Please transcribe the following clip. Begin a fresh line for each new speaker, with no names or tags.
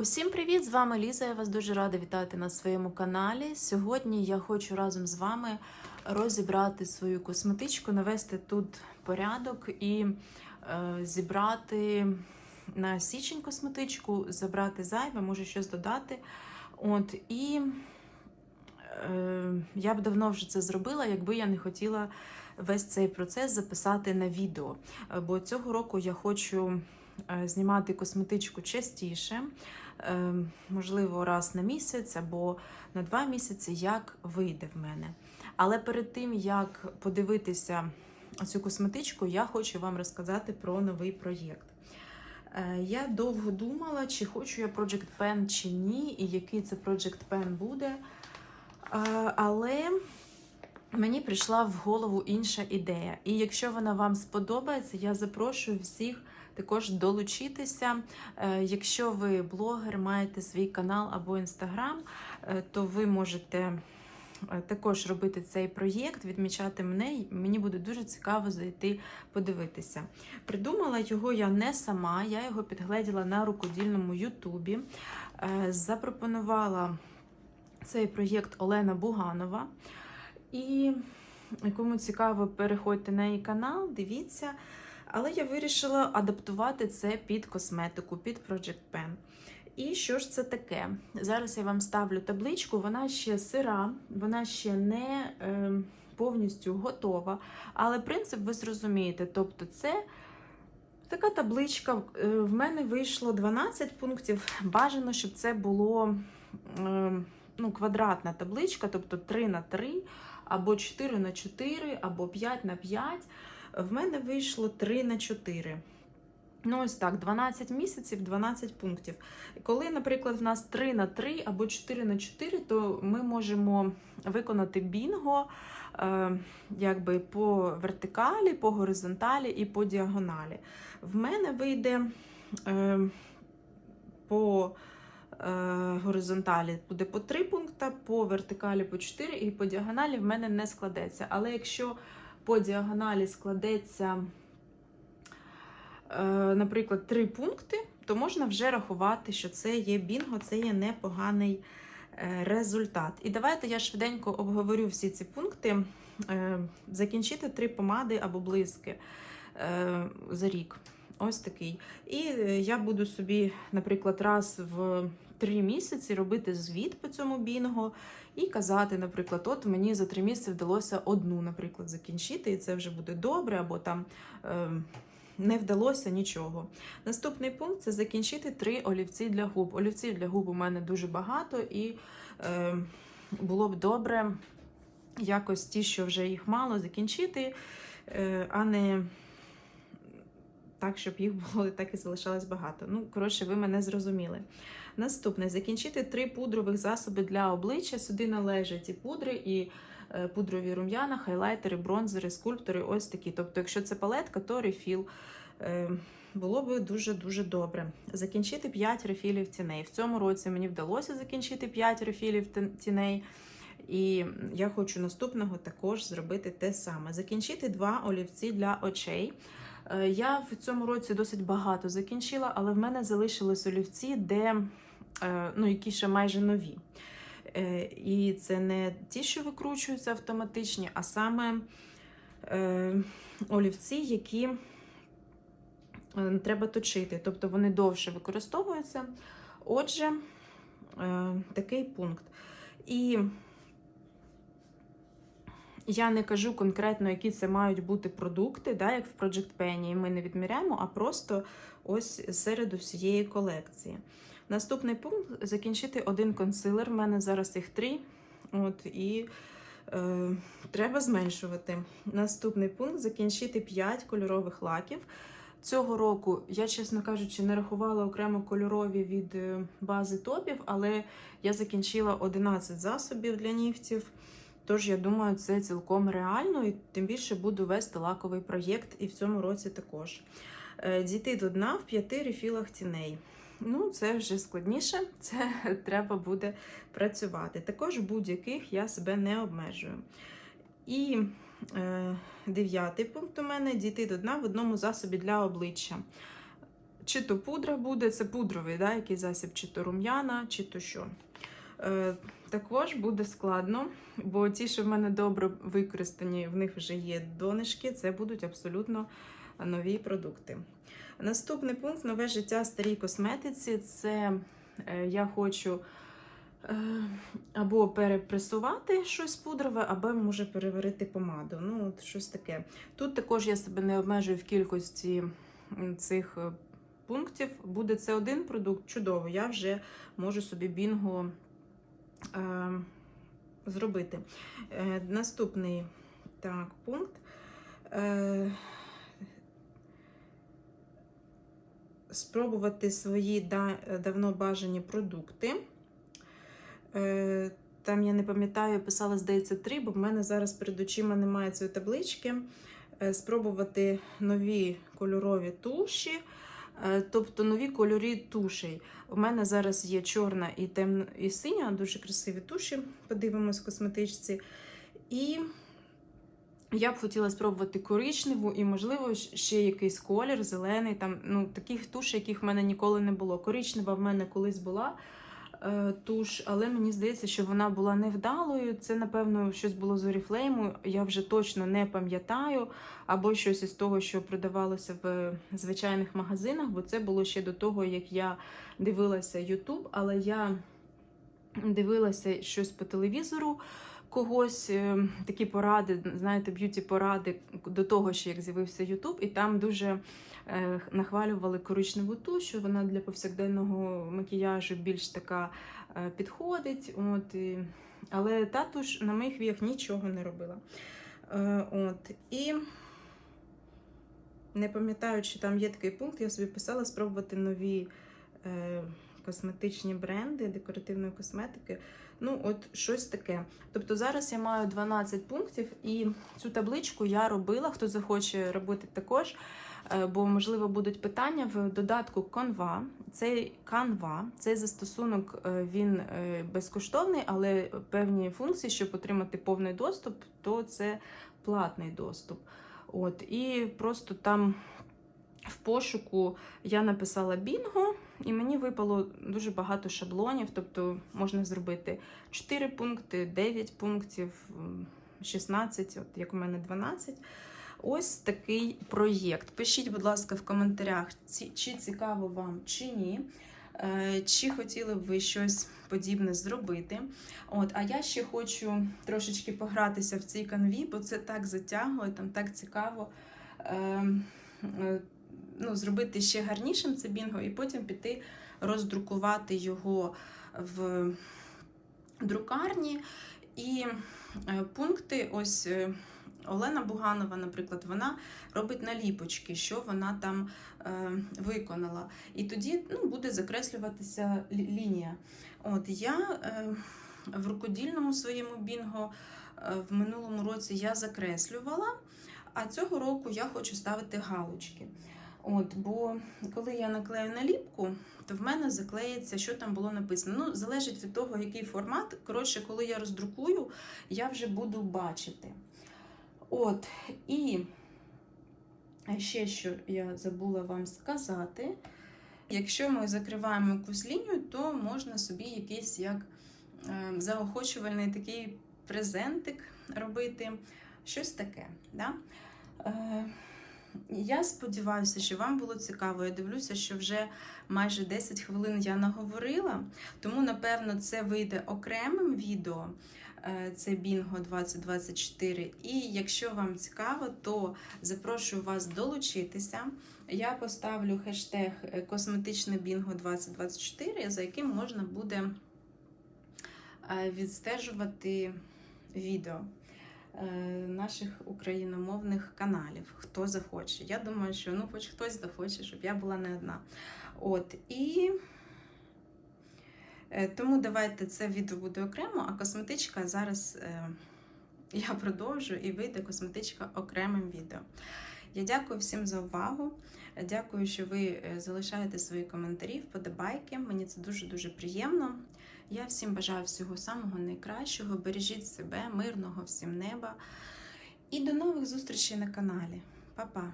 Усім привіт! З вами Ліза. Я вас дуже рада вітати на своєму каналі. Сьогодні я хочу разом з вами розібрати свою косметичку, навести тут порядок і е, зібрати на січень косметичку, забрати зайве, може щось додати. От і е, я б давно вже це зробила, якби я не хотіла весь цей процес записати на відео. Бо цього року я хочу е, знімати косметичку частіше, можливо, раз на місяць або на два місяці, як вийде в мене. Але перед тим, як подивитися цю косметичку, я хочу вам розказати про новий проєкт. Е, Я довго думала, чи хочу я Project Pen чи ні, і який це Project Pen буде. Е, Але мені прийшла в голову інша ідея. І якщо вона вам сподобається, я запрошую всіх також долучитися. Е, Якщо ви блогер, маєте свій канал або інстаграм, е, то ви можете е, також робити цей проєкт, відмічати мене. Мені буде дуже цікаво зайти подивитися. Придумала його я не сама, я його підгледіла на рукодільному Ютубі. Запропонувала цей проєкт Олена Буганова. І кому цікаво, переходьте на її канал, дивіться. Але я вирішила адаптувати це під косметику, під Project Pen. І що ж це таке? Зараз я вам ставлю табличку, вона ще сира, вона ще не е, повністю готова. Але принцип ви зрозумієте. Тобто, це така табличка. Е, В мене вийшло 12 пунктів. Бажано, щоб це було е, ну, квадратна табличка, тобто 3 на 3, або 4 на 4, або 5 на 5. В мене вийшло 3 на 4. Ну, ось так, 12 місяців, 12 пунктів. Коли, наприклад, в нас 3 на 3 або 4 на 4, то ми можемо виконати бінго е, якби по вертикалі, по горизонталі і по діагоналі. В мене вийде е, по горизонталі буде по 3 пункти, по вертикалі по 4 і по діагоналі в мене не складеться. Але якщо по діагоналі складеться, е, наприклад, 3 пункти, то можна вже рахувати, що це є бінго, це є непоганий е, результат. І давайте я швиденько обговорю всі ці пункти. Е, Закінчити три помади або блиски е, за рік. Ось такий. І е, я буду собі, наприклад, раз в три місяці робити звіт по цьому бінго і казати, наприклад, от мені за три місяці вдалося одну, наприклад, закінчити, і це вже буде добре, або там е, не вдалося нічого. Наступний пункт це закінчити три олівці для губ. Олівців для губ у мене дуже багато, і е, було б добре якось ті, що вже їх мало, закінчити, е, а не так, щоб їх було так і залишалось багато. Ну, коротше, ви мене зрозуміли. Наступне закінчити три пудрових засоби для обличчя. Сюди належать і пудри, і е, пудрові рум'яна, хайлайтери, бронзери, скульптори. Ось такі. Тобто, якщо це палетка, то рефіл. Е, Було би дуже-дуже добре. Закінчити 5 рефілів тіней. В цьому році мені вдалося закінчити 5 рефілів тін- тіней. І я хочу наступного також зробити те саме. Закінчити два олівці для очей. Е, Я в цьому році досить багато закінчила, але в мене залишились олівці, де е, ну, які ще майже нові. Е, І це не ті, що викручуються автоматичні, а саме олівці, які треба точити. Тобто вони довше використовуються. Отже, такий пункт. І я не кажу конкретно, які це мають бути продукти, да, як в Project Penny, ми не відміряємо, а просто ось серед усієї колекції. Наступний пункт закінчити один консилер. У мене зараз їх три. От, і е, треба зменшувати. Наступний пункт закінчити 5 кольорових лаків. Цього року я, чесно кажучи, не рахувала окремо кольорові від е, бази топів, але я закінчила 11 засобів для нігтів. Тож, я думаю, це цілком реально, і тим більше буду вести лаковий проєкт і в цьому році також. Е, Дійти до дна в п'яти рефілах тіней. Ну, це вже складніше, це треба буде працювати. Також будь-яких я себе не обмежую. І е, дев'ятий пункт у мене дійти до дна в одному засобі для обличчя. чи то пудра буде, це пудровий, да, який засіб, чи то рум'яна, чи то що. Е, також буде складно, бо ті, що в мене добре використані, в них вже є донишки, це будуть абсолютно нові продукти. Наступний пункт нове життя старій косметиці. Це е, я хочу е, або перепресувати щось пудрове, або може переварити помаду. Ну, от щось таке. Тут також я себе не обмежую в кількості цих пунктів. Буде це один продукт, чудово. Я вже можу собі бінго зробити. Е, наступний так, пункт. Е, спробувати свої давно бажані продукти. Е, там я не пам'ятаю, писала, здається, три, бо в мене зараз перед очима немає цієї таблички. Е, спробувати нові кольорові туші, е, тобто нові кольорі тушей. У мене зараз є чорна і темна і синя, дуже красиві туші. Подивимось в косметичці. І я б хотіла спробувати коричневу і, можливо, ще якийсь колір, зелений, там, ну, таких туш, яких в мене ніколи не було. Коричнева в мене колись була е, туш, але мені здається, що вона була невдалою. Це, напевно, щось було з Oriflame, я вже точно не пам'ятаю, або щось із того, що продавалося в звичайних магазинах, бо це було ще до того, як я дивилася YouTube, але я дивилася щось по телевізору когось е, такі поради, знаєте, б'юті поради до того, що як з'явився Ютуб, і там дуже е, нахвалювали коричневу туш, що вона для повсякденного макіяжу більш така е, підходить. От, і... Але та туш на моїх віях нічого не робила. От, і не пам'ятаю, чи там є такий пункт, я собі писала спробувати нові косметичні бренди декоративної косметики. Ну, от щось таке. Тобто зараз я маю 12 пунктів, і цю табличку я робила. Хто захоче робити також, е, бо, можливо, будуть питання в додатку Canva. Цей Canva, цей застосунок е, він е, безкоштовний, але певні функції, щоб отримати повний доступ, то це платний доступ. От, І просто там в пошуку я написала Бінго. І мені випало дуже багато шаблонів, тобто можна зробити 4 пункти, 9 пунктів, 16, от як у мене 12. Ось такий проєкт. Пишіть, будь ласка, в коментарях, чи цікаво вам, чи ні. Е, чи хотіли б ви щось подібне зробити? От, А я ще хочу трошечки погратися в цій канві, бо це так затягує, там так цікаво. Ну, зробити ще гарнішим це бінго, і потім піти роздрукувати його в друкарні. І е, пункти, ось е, Олена Буганова, наприклад, вона робить наліпочки, що вона там е, виконала. І тоді ну, буде закреслюватися лінія. От Я в рукодільному своєму бінго в минулому році я закреслювала, а цього року я хочу ставити галочки. От, Бо коли я наклею наліпку, то в мене заклеїться, що там було написано. Ну, залежить від того, який формат. Коротше, коли я роздрукую, я вже буду бачити. От, і ще що я забула вам сказати. Якщо ми закриваємо якусь лінію, то можна собі якийсь як е, заохочувальний такий презентик робити. Щось таке. Да? Е, я сподіваюся, що вам було цікаво. Я дивлюся, що вже майже 10 хвилин я наговорила, тому, напевно, це вийде окремим відео. е, Це Бінго 2024. І якщо вам цікаво, то запрошую вас долучитися. Я поставлю хештег Косметичне Бінго 2024, за яким можна буде е, відстежувати відео. Е, наших україномовних каналів, хто захоче. Я думаю, що ну, хоч хтось захоче, щоб я була не одна. От, і е, тому давайте це відео буде окремо, а косметичка зараз е, я продовжу і вийде косметичка окремим відео. Я дякую всім за увагу. Дякую, що ви залишаєте свої коментарі, вподобайки. Мені це дуже-дуже приємно. Я всім бажаю всього самого найкращого. Бережіть себе, мирного всім неба. І до нових зустрічей на каналі. Па-па!